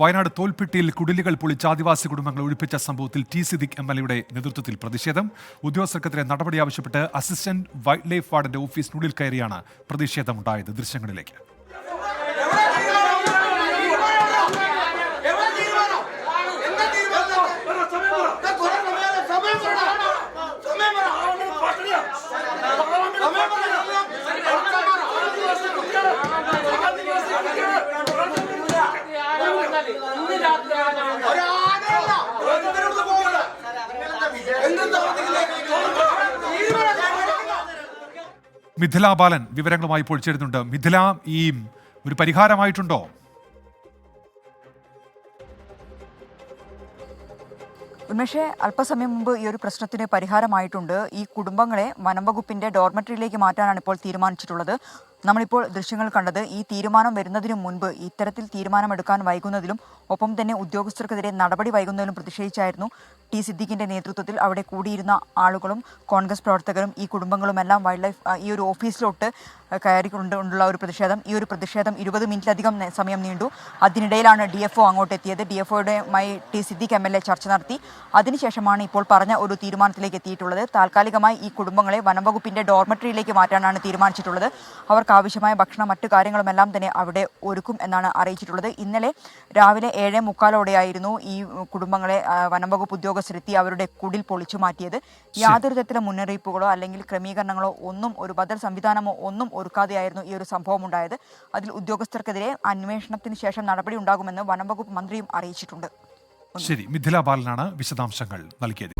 വയനാട് തോൽപ്പെട്ടിയിൽ കുടിലുകൾ പൊളിച്ച് ആദിവാസി കുടുംബങ്ങൾ ഒഴിപ്പിച്ച സംഭവത്തിൽ ടി സിദിഖ് എം എൽ എയുടെ നേതൃത്വത്തിൽ പ്രതിഷേധം. ഉദ്യോഗസ്ഥർക്കെതിരെ നടപടി ആവശ്യപ്പെട്ട് അസിസ്റ്റന്റ് വൈൽഡ് ലൈഫ് വാർഡന്റെ ഓഫീസിനുള്ളിൽ കയറിയാണ് പ്രതിഷേധമുണ്ടായത് ദൃശ്യങ്ങളിലേക്ക് എവിടെ തീരുമാനം? എന്താ തീരുമാനം? ദാ കുറെ സമയം സമയം പറ. സമയം പറ. സമയം പറ. തീരുമാനം മിഥില ബാലൻ വിവരങ്ങളുമായി ചേരുന്നുണ്ട്. മിഥില ഈ ഒരു പരിഹാരമായിട്ടുണ്ടോ? ഉന്മേഷെ അല്പസമയം മുമ്പ് ഈ ഒരു പ്രശ്നത്തിന് പരിഹാരമായിട്ടുണ്ട്. ഈ കുടുംബങ്ങളെ വനം വകുപ്പിന്റെ ഡോർമെറ്ററിയിലേക്ക് മാറ്റാനാണ് ഇപ്പോൾ തീരുമാനിച്ചിട്ടുള്ളത്. നമ്മളിപ്പോൾ ദൃശ്യങ്ങൾ കണ്ടത് ഈ തീരുമാനം വരുന്നതിനു മുൻപ് ഇത്തരത്തിൽ തീരുമാനമെടുക്കാൻ വൈകുന്നതിലും ഒപ്പം തന്നെ ഉദ്യോഗസ്ഥർക്കെതിരെ നടപടി വൈകുന്നതിലും പ്രതിഷേധിച്ചായിരുന്നു ടി സിദ്ദിഖിന്റെ നേതൃത്വത്തിൽ അവിടെ കൂടിയിരുന്ന ആളുകളും കോൺഗ്രസ് പ്രവർത്തകരും ഈ കുടുംബങ്ങളുമെല്ലാം വൈൽഡ് ലൈഫ് ഈ ഒരു ഓഫീസിലോട്ട് കയറിക്കൊണ്ടുള്ള ഒരു പ്രതിഷേധം. ഈ ഒരു പ്രതിഷേധം ഇരുപത് മിനിറ്റിലധികം സമയം നീണ്ടു. അതിനിടയിലാണ് ഡി എഫ് ഒ അങ്ങോട്ട് എത്തിയത് D F T Siddique M L A ചർച്ച നടത്തി. അതിനുശേഷമാണ് ഇപ്പോൾ പറഞ്ഞ ഒരു തീരുമാനത്തിലേക്ക് എത്തിയിട്ടുള്ളത്. താൽക്കാലികമായി ഈ കുടുംബങ്ങളെ വനം വകുപ്പിന്റെ ഡോർമെറ്ററിയിലേക്ക് മാറ്റാനാണ് തീരുമാനിച്ചിട്ടുള്ളത്. അവർക്ക് ആവശ്യമായ ഭക്ഷണം മറ്റു കാര്യങ്ങളുമെല്ലാം തന്നെ അവിടെ ഒരുക്കും എന്നാണ് അറിയിച്ചിട്ടുള്ളത്. ഇന്നലെ രാവിലെ ഏഴ് മുക്കാലോടെയായിരുന്നു ഈ കുടുംബങ്ങളെ വനംവകുപ്പ് വനം വകുപ്പ് ഉദ്യോഗസ്ഥരെത്തി അവരുടെ കുടിൽ പൊളിച്ചു മാറ്റിയത്. യാതൊരു തരത്തിലെ മുന്നറിയിപ്പുകളോ അല്ലെങ്കിൽ ക്രമീകരണങ്ങളോ ഒന്നും ഒരു ബദൽ സംവിധാനമോ ഒന്നും ഒരുക്കാതെയായിരുന്നു ഈ ഒരു സംഭവം ഉണ്ടായത്. അതിൽ ഉദ്യോഗസ്ഥർക്കെതിരെ അന്വേഷണത്തിന് ശേഷം നടപടി ഉണ്ടാകുമെന്ന് വനംവകുപ്പ് മന്ത്രിയും അറിയിച്ചിട്ടുണ്ട്. ശരി. മിഥില ബാലനാണ് വിശദാംശങ്ങൾ നൽകിയത്.